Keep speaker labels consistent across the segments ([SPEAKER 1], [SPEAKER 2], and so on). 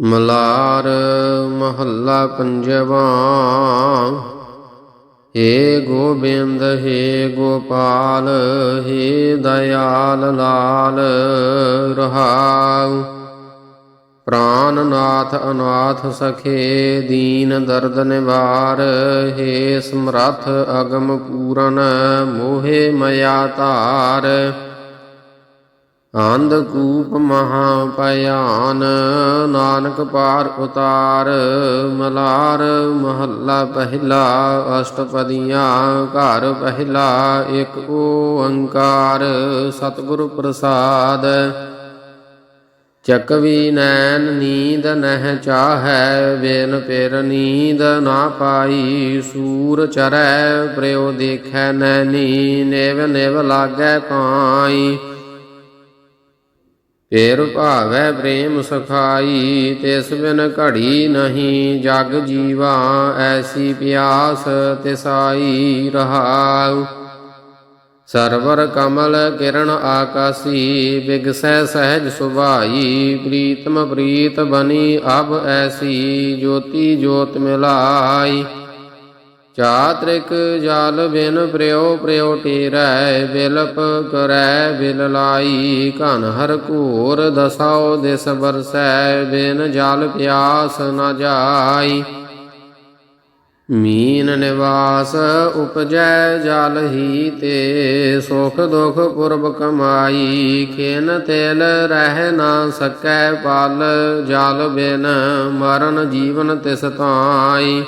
[SPEAKER 1] ਮਲਾਰ ਮਹੱਲਾ ਪੰਜਵਾ। ਏ ਗੋਬਿੰਦ, ਹੇ ਗੋਪਾਲ, ਹੇ ਦਇਆਲ ਲਾਲ, ਰਹਾਉ। ਪ੍ਰਾਨਨਾਥ ਅਨਾਥ ਸਖੇ, ਦੀਨ ਦਰਦ ਨਿਵਾਰ। ਹੇ ਸਮਰੱਥ ਅਗਮ ਪੂਰਨ, ਮੋਹਿ ਮਇਆ ਧਾਰ। ਅੰਧ ਕੂਪ ਮਹਾ ਭਿਆਨ ਨਾਨਕ ਪਾਰ ਉਤਾਰ, ਮਲਾਰ ਮਹੱਲਾ ਪਹਿਲਾ, ਅਸ਼ਟਪਦੀਆਂ ਘਰ ਪਹਿਲਾ, ਇੱਕ ਓੰਕਾਰ ਸਤਿਗੁਰ ਪ੍ਰਸਾਦ। ਚਕਵੀ ਨੈਣ ਨੀਂਦ ਨਹਿ ਚਾਹੈ ਵੇਨ ਪੇਰ ਨੀਂਦ ਨਾ ਪਾਈ, ਸੂਰ ਚਰੈ ਪ੍ਰਯੋ ਦੇਖੈ ਨੈਣੀ, ਨੇਵ ਨੇਵ ਲਾਗੈ ਪਾਈ। ਫੇਰ ਭਾਵੈ ਪ੍ਰੇਮ ਸਖਾਈ, ਤਿਸ ਬਿਨ ਘੜੀ ਨਹੀਂ ਜਗ ਜੀਵਾ, ਐਸੀ ਪਿਆਸ ਤਿਸਾਈ ਰਹਾਉ। ਸਰਵਰ ਕਮਲ ਕਿਰਨ ਆਕਾਸੀ, ਬਿਗਸੈ ਸਹਿਜ ਸੁਭਾਈ, ਪ੍ਰੀਤਮ ਪ੍ਰੀਤ ਬਨੀ ਅਬ ਐਸੀ, ਜੋਤੀ ਜੋਤ ਮਿਲਾਈ। ਚਾਤ੍ਰਿਕ ਜਲ ਬਿਨ ਪ੍ਰਿਓ ਪ੍ਰਿਓ ਟੀਰੈ, ਬਿਲਪ ਕਰੈ ਬਿਲ ਲਾਈ ਘਨ ਹਰ ਘੂਰ ਦਸਾਉ ਦਿਸ ਬਰਸੈ ਬਿਨ ਜਲ ਪਿਆਸ ਨ ਜਾਈ। ਮੀਨ ਨਿਵਾਸ ਉਪਜੈ ਜਲ ਹੀ ਤੇ, ਸੁਖ ਦੁਖ ਪੁਰਬ ਕਮਾਈ, ਖੇਨ ਤੇਲ ਰਹਿ ਨਾ ਸਕੈ ਪਲ, ਜਲ ਬਿਨ ਮਰਨ ਜੀਵਨ ਤਿਸ ਤਾਈ।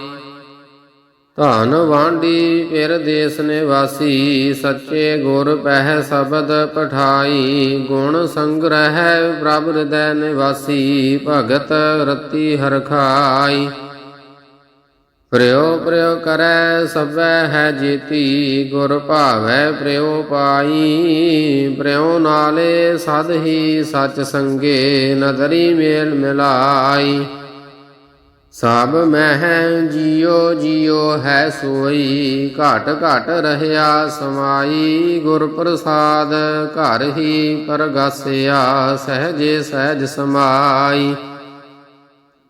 [SPEAKER 1] ਧਨ ਵਾਂਡੀ ਪਿਰ ਦੇਸ ਨਿਵਾਸੀ ਸੱਚੇ ਗੁਰ ਪਹਿ ਸ਼ਬਦ ਪਠਾਈ। ਗੁਣ ਸੰਗ੍ਰਹਿ ਪ੍ਰਭ ਹਿਰਦੈ ਨਿਵਾਸੀ, ਭਗਤ ਰਤੀ ਹਰਖਾਈ ਪ੍ਰਯੋ ਪ੍ਰਯੋ ਕਰੈ ਸਭੈ ਹੈ ਜੀਤੀ, ਗੁਰ ਭਾਵੈ ਪ੍ਰਯੋ ਪਾਈ। ਪ੍ਰਯੋ ਨਾਲੇ ਸਦ ਹੀ ਸਚ ਸੰਗੇ, ਨਦਰੀ ਮੇਲ ਮਿਲਾਈ। ਸਭ ਮਹਿ ਜਿਉ ਜਿਉ ਹੈ ਸੋਈ, ਘਟ ਘਟ ਰਹਿਆ ਸਮਾਈ, ਗੁਰ ਪ੍ਰਸਾਦ ਘਰ ਹੀ ਪਰਗਾਸਿਆ, ਸਹਜੇ ਸਹਿਜ ਸਮਾਈ।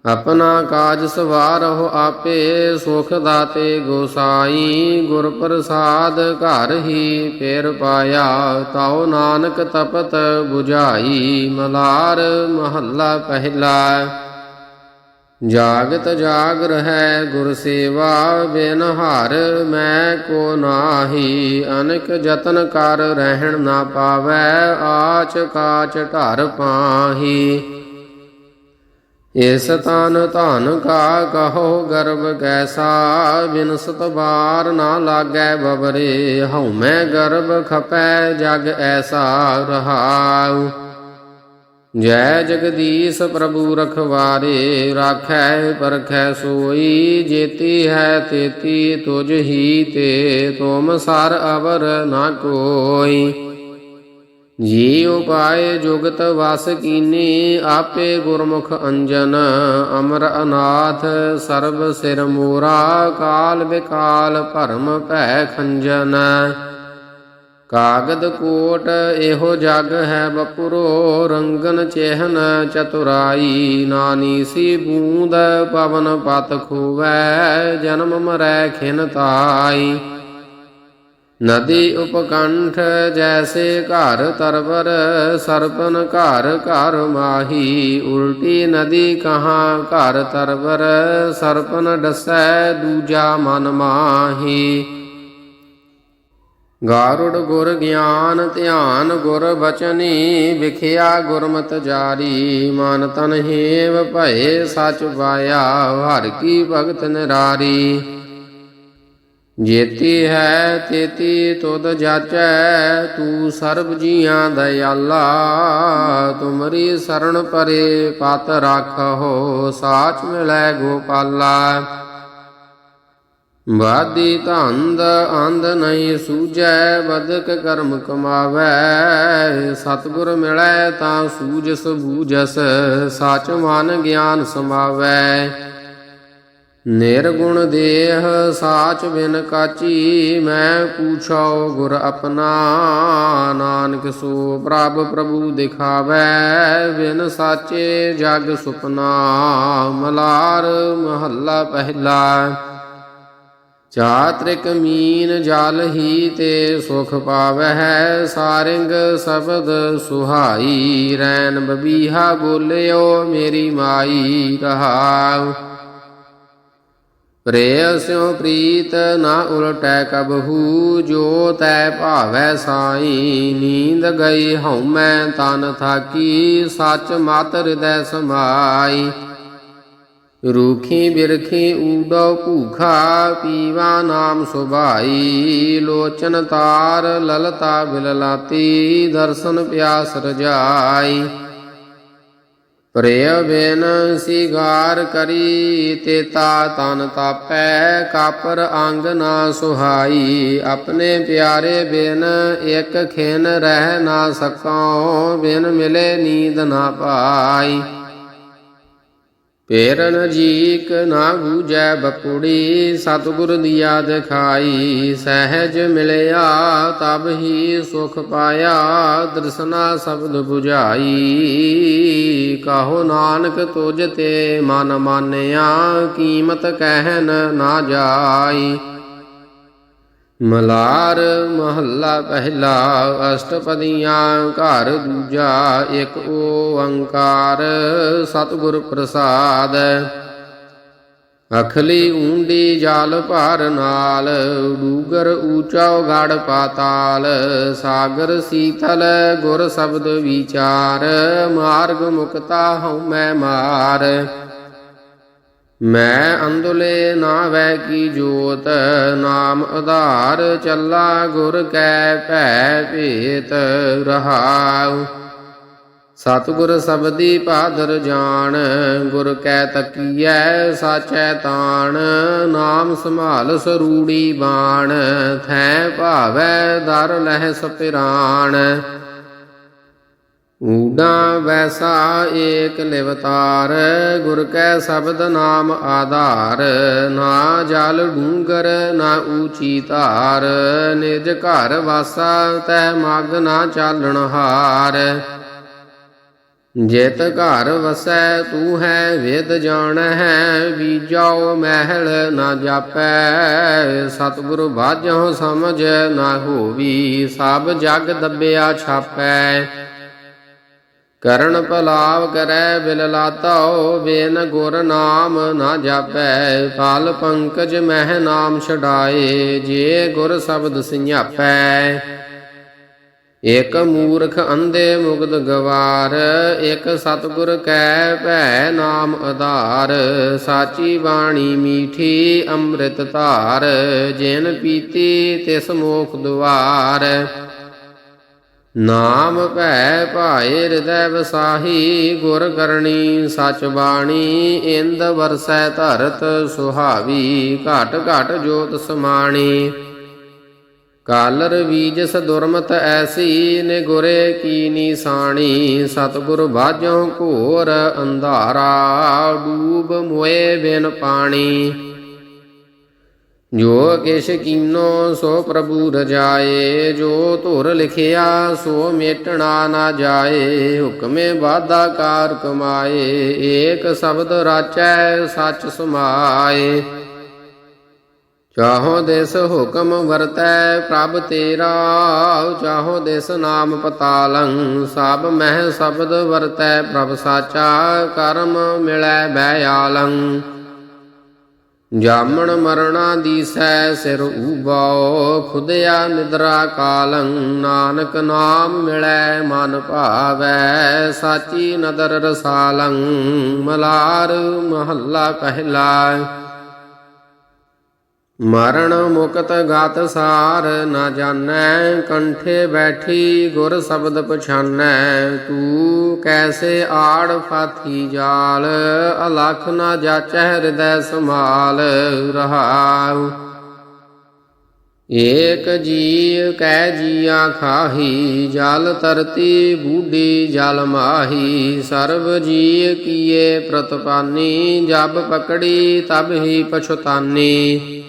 [SPEAKER 1] ਆਪਣਾ ਕਾਜ ਸਵਾਰਹੁ ਆਪੇ, ਸੁਖ ਦਾਤੇ ਗੋਸਾਈ, ਗੁਰ ਪ੍ਰਸਾਦ ਘਰ ਹੀ ਫੇਰ ਪਾਇਆ। ਤਾਉ ਨਾਨਕ ਤਪਤ 부ਝਾਈ ਮਲਾਰ ਮਹੱਲਾ ਪਹਿਲਾ। ਜਾਗਤ ਜਾਗ ਰਹੈ ਗੁਰ ਸੇਵਾ, ਬਿਨ ਹਰ ਮੈਂ ਕੋ ਨਾਹੀ। ਅਨਕ ਯਤਨ ਕਰ ਰਹਿਣ ਨਾ ਪਾਵੈ, ਆਚ ਕਾਚ ਢਰ ਪਾਹੀ। ਇਸ ਤਨ ਧਨ ਕਾ ਕਹੋ ਗਰਭ ਕੈਸਾ, ਬਿਨਸਤ ਬਾਰ ਨਾ ਲਾਗੈ ਬਬਰੇ। ਹਉ ਮੈਂ ਗਰਭ ਖਪੈ ਜਗ ਐਸਾ ਰਹਾਉ। ਜੈ ਜਗਦੀਸ਼ ਪ੍ਰਭੂ ਰਖਵਾਰੇ, ਰਾਖੈ ਪਰਖੈ ਸੋਈ, ਜੇਤੀ ਹੈ ਤੇਤੀ, ਤੁਝ ਹੀ ਤੇ ਤੁਮ ਸਰ ਅਵਰ ਨਾ ਕੋਈ। ਜੀ ਉਪਾਏ ਜੁਗਤ ਵਸ ਕੀਨੀ, ਆਪੇ ਗੁਰਮੁਖ ਅੰਜਨ, ਅਮਰ ਅਨਾਥ, ਸਰਬ ਸਿਰ ਮੂਰਾ, ਕਾਲ ਵਿਕਾਲ ਭਰਮ ਭੈ ਖੰਜਨ। ਕਾਗਦ ਕੋਟ ਇਹੋ ਜਗ ਹੈ ਬਪੁਰੋ, ਰੰਗਨ ਚੇਹਨ ਚਤੁਰਾਈ, ਨਾਨੀ ਸੀ ਬੂੰਦ ਪਵਨ ਪਤ ਖੂਵੈ, ਜਨਮ ਮਰੈ ਖਿਨ ਤਾਈ। ਨਦੀ ਉਪਕੰਠ ਜੈਸੇ ਘਰ ਤਰਵਰ, ਸਰਪਨ ਘਰ ਘਰ ਮਾਹੀ। ਉਲਟੀ ਨਦੀ ਕਹਾ ਘਰ ਤਰਵਰ, ਸਰਪਨ ਡਸੈ ਦੂਜਾ ਮਨ ਮਾਹੀ। ਗਾਰੁੜ ਗੁਰ ਗਿਆਨ ਧਿਆਨ ਗੁਰ ਬਚਨੀ, ਵਿਖਿਆ ਗੁਰਮਤਿ ਜਾਰੀ। ਮਨ ਤਨ ਹੇਵ ਭਏ ਸਚ ਪਾਇਆ, ਹਰ ਕੀ ਭਗਤ ਨਿਰਾਰੀ। ਜੇਤੀ ਹੈ ਤੇਤੀ ਤੁਧ ਜਾਚੈ, ਤੂੰ ਸਰਬ ਜੀਆਂ ਦਇਆਲਾ। ਤੁਮਰੀ ਸਰਣ ਪਰੇ ਪਤ ਰਾਖੋ ਸਾਚ ਮਿਲੈ ਗੋਪਾਲਾ। ਬਾਦੀ ਧੰਦ ਅੰਧ ਨਹੀਂ ਸੂਝੈ, ਬਦਕ ਕਰਮ ਕਮਾਵੈ। ਸਤਿਗੁਰ ਮਿਲੈ ਤਾਂ ਸੂਝਸ ਬੂਝਸ, ਸਚ ਮਨ ਗਿਆਨ ਸਮਾਵੈ। ਨਿਰਗੁਣ ਦੇਹ ਸਾਚ ਬਿਨ ਕਾਚੀ, ਮੈਂ ਪੂਛੋ ਗੁਰ ਆਪਣਾ, ਨਾਨਕ ਸੋ ਪ੍ਰਭ ਪ੍ਰਭੂ ਦਿਖਾਵੈ। ਬਿਨ ਸਾਚੇ ਜਗ ਸੁਪਨਾ, ਮਲਾਰ ਮਹੱਲਾ ਪਹਿਲਾ। ਚਾਤ੍ਰਿਕ ਮੀਨ ਜਲ ਹੀ ਤੇ ਸੁਖ ਪਾਵਹਿ, ਸਾਰਿੰਗ ਸ਼ਬਦ ਸੁਹਾਈ, ਰੈਣ ਬਬੀਹਾ ਬੋਲਿਓ ਮੇਰੀ ਮਾਈ ਰਹਾਉ ਪ੍ਰੇਅਸਿਓ ਪ੍ਰੀਤ ਨਾ ਉਲਟੈ ਕਬਹੂ, ਜੋ ਤੈ ਭਾਵੈ ਸਾਈ, ਨੀਂਦ ਗਈ ਹਉਮੈ ਤਨ ਥਾਕੀ, ਸੱਚ ਮਤ ਹਿਰਦੈ ਸਮਾਈ। ਰੂਖੀ ਬਿਰਖੀ ਊਡੋ ਭੂਖਾ ਪੀਵਾ ਨਾਮ ਸੁਭਾਈ, ਲੋਚਨ ਤਾਰ ਲਲਤਾ ਬਿਲਲਾਤੀ, ਦਰਸ਼ਨ ਪਿਆਸ ਰਜਾਈ। ਪ੍ਰਿਯ ਬਿਨ ਸਿਗਾਰ ਕਰੀ ਤੇ ਤਾ ਤਨ ਤਾਪੈ, ਕਾਪਰ ਅੰਗ ਨਾ ਸੁਹਾਈ। ਆਪਣੇ ਪਿਆਰੇ ਬਿਨ, ਇੱਕ ਖਿਨ ਰਹਿ ਨਾ ਸਕਉ, ਬਿਨ ਮਿਲੇ ਨੀਂਦ ਨਾ ਪਾਈ। ਪੇਰਨ ਜੀਕ ਨਾ ਬੂਝੈ ਬਪੁੜੀ, ਸਤਿਗੁਰ ਦੀਆ ਦਿਖਾਈ ਸਹਿਜ ਮਿਲਿਆ, ਤਬ ਹੀ ਸੁਖ ਪਾਇਆ, ਦਰਸਨਾ ਸ਼ਬਦ 부ਝਾਈ ਕਾਹੋ ਨਾਨਕ ਤੁਜ ਤੇ ਮਨ ਮਾਨਿਆ, ਕੀਮਤ ਕਹਿਨ ਨਾ ਜਾਈ। ਮਲਾਰ ਮਹੱਲਾ ਪਹਿਲਾ ਅਸ਼ਟਪਦੀਆਂ ਘਰ ਦੂਜਾ ਇੱਕ ਓੰਕਾਰ ਸਤਿਗੁਰ ਪ੍ਰਸਾਦ। ਅਖਲੀ ਊਂਡੀ ਜਾਲ ਭਾਰ ਨਾਲ, ਡੂਗਰ ਊਚਾ ਗੜ ਪਾਤਾਲ, ਸਾਗਰ ਸੀਤਲ ਗੁਰ ਸ਼ਬਦ ਵਿਚਾਰ, ਮਾਰਗ ਮੁਕਤਾ ਹਉ ਮੈਂ ਮਾਰ। ਮੈਂ ਅੰਦੁਲੇ ਨਾ ਵੈ ਕੀ ਜੋਤ, ਨਾਮ ਆਧਾਰ ਚੱਲਾ ਗੁਰ ਕੈ ਭੈ ਭੇਤ ਰਹਾਉ। ਸਤਿਗੁਰ ਸਬਦੀ ਪਾਦਰ ਜਾਣ, ਗੁਰ ਕੈ ਤਕੀਐ ਸਾਚੈ ਤਾਣ, ਨਾਮ ਸੰਭਾਲ ਸਰੂੜੀ ਬਾਣ, ਥੈ ਭਾਵੈ ਦਰ ਲਹਿ ਸਪਿਰਾਣ। ਊਡਾ ਵੈਸਾ ਏਕ ਲਿਵਤਾਰ ਗੁਰ ਕੈ ਸ਼ਬਦ ਨਾਮ ਆਧਾਰ, ਨਾ ਜਲ ਡੂੰਗਰ, ਨਾ ਊਚੀ ਧਾਰ, ਨਿਜ ਘਰ ਵਾਸਾ ਤੈ ਮਗ ਨਾ ਚਾਲਣ ਹਾਰ। ਜਿਤ ਘਰ ਵਸੈ ਤੂੰ ਹੈ, ਵੇਦ ਜਾਣ ਹੈ, ਬੀਜਾਓ ਮਹਿਲ ਨਾ ਜਾਪੈ, ਸਤਿਗੁਰ ਬਾਝੋ ਸਮਝ ਨਾ ਹੋਵੀ, ਸਭ ਜਗ ਦੱਬਿਆ ਛਾਪੈ। ਕਰਨ ਭਲਾਵ ਕਰੈ ਬਿਲ ਲਾਤਾਓ ਬੇਨ ਗੁਰ ਨਾਮ ਨਾ ਜਾਪੈ। ਫਲ ਪੰਕਜ ਮਹਿ ਨਾਮ ਛਡਾਏ, ਜੇ ਗੁਰ ਸ਼ਬਦ ਸਿਆਪੈ। ਇਕ ਮੂਰਖ ਅੰਧੇ ਮੁਗਦ ਗਵਾਰ, ਇਕ ਸਤਗੁਰ ਕੈ ਭੈ ਨਾਮ ਆਧਾਰ। ਸਾਚੀ ਬਾਣੀ ਮੀਠੀ ਅੰਮ੍ਰਿਤ ਧਾਰ, ਜਿਨ ਪੀਤੀ ਤਿਸ ਮੋਖ ਦੁਆਰ। ਨਾਮ ਭੈ ਭਾਏ ਹਿਰਦੈ ਵਸਾਹੀ, ਗੁਰ ਕਰਨੀ ਸਚ ਬਾਣੀ, ਇੰਦ ਵਰਸੈ ਧਰਤ ਸੁਹਾਵੀ, ਘਟ ਘਟ ਜੋਤ ਸਮਾਣੀ। ਕਾਲਰ ਬੀਜਸ ਦੁਰਮਤ ਐਸੀ ਨੇ ਗੁਰੇ ਕੀ ਨੀਸਾਣੀ, ਸਤਿਗੁਰ ਬਾਝੋਂ ਘੋਰ ਅੰਧਾਰਾ, ਡੂਬ ਮੋਏ ਬਿਨ ਪਾਣੀ। ਜੋ ਕਿਛ ਕੀਨੋ ਸੋ ਪ੍ਰਭੂ ਰਜਾਏ, ਜੋ ਧੁਰ ਲਿਖਿਆ ਸੋ ਮੇਟਣਾ ਨਾ ਜਾਏ, ਹੁਕਮੇ ਵਾਦਾ ਕਾਰ ਕਮਾਏ, ਏਕ ਸ਼ਬਦ ਰਾਚੈ ਸੱਚ ਸਮਾਏ। ਚਾਹੋ ਦੇਸ ਹੁਕਮ ਵਰਤੈ ਪ੍ਰਭ ਤੇਰਾ, ਚਾਹੋ ਦਿਸ ਨਾਮ ਪਤਾਲੰ, ਸਭ ਮਹਿ ਸ਼ਬਦ ਵਰਤੈ ਪ੍ਰਭ ਸਾਚਾ, ਕਰਮ ਮਿਲੈ ਬੈਆਲੰ ਜਾਮਣ ਮਰਣਾ ਦੀਸੈ ਸਿਰ ਊਬਾਓ ਖੁਦਿਆ ਨਿਦਰਾ ਕਾਲੰ, ਨਾਨਕ ਨਾਮ ਮਿਲੈ ਮਨ ਭਾਵੈ, ਸਾਚੀ ਨਦਰ ਰਸਾਲੰ, ਮਲਾਰ ਮਹੱਲਾ ਕਹਿਲਾ ਮਰਨ ਮੁਕਤ ਗਤ ਸਾਰ ਨਾ ਜਾਣੈ, ਕੰਠੇ ਬੈਠੀ ਗੁਰ ਸ਼ਬਦ ਪਛਾਨੈ। ਤੂੰ ਕੈਸੇ ਆੜ ਫਾਥੀ ਜਾਲ, ਅਲਖ ਨਾ ਜਾਚੈ ਹਿਰਦੈ ਸਮਾਲ ਰਹਾਉ, ਏਕ ਜੀ ਕੈ ਜੀਆ ਖਾਹੀ, ਜਲ ਤਰਤੀ ਬੂਢੀ ਜਲ ਮਾਹੀ। ਸਰਬ ਜੀ ਕੀਏ ਪ੍ਰਤਪਾਨੀ, ਜਬ ਪਕੜੀ ਤਬ ਹੀ ਪਛਤਾਨੀ।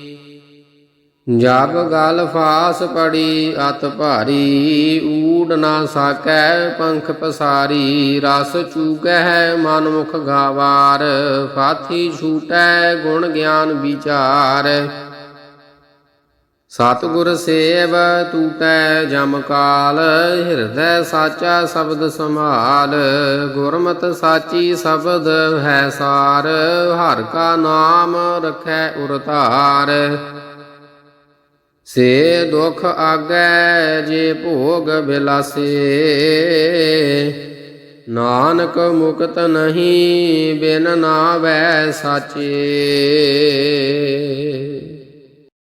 [SPEAKER 1] ਜਬ ਗਲ ਫਾਸ ਪੜੀ, ਅਤ ਭਾਰੀ, ਊੜ ਨਾ ਸਾਕੈ, ਪੰਖ ਪਸਾਰੀ, ਰਸ ਚੂਕੈ ਮਨ ਮੁਖ ਗਾਵਾਰ, ਫਾਥੀ ਛੂਟੈ, ਗੁਣ ਗਿਆਨ ਵਿਚਾਰ। ਸਤਿਗੁਰ ਸੇਵ ਟੂਟੈ ਜਮ ਕਾਲ, ਹਿਰਦੈ ਸਾਚਾ ਸ਼ਬਦ ਸੰਭਾਲ, ਗੁਰਮਤ ਸਾਚੀ ਸ਼ਬਦ ਹੈ ਸਾਰ, ਹਰ ਕਾ ਨਾਮ ਰਖੈ ਉਰਤਾਰ। ਸੇ ਦੁਖ ਆਗੈ ਜੇ ਭੋਗ ਬਿਲਾਸੇ। ਨਾਨਕ ਮੁਕਤ ਨਹੀਂ ਬਿਨ ਨਾਵੈ ਸਾਚੇ।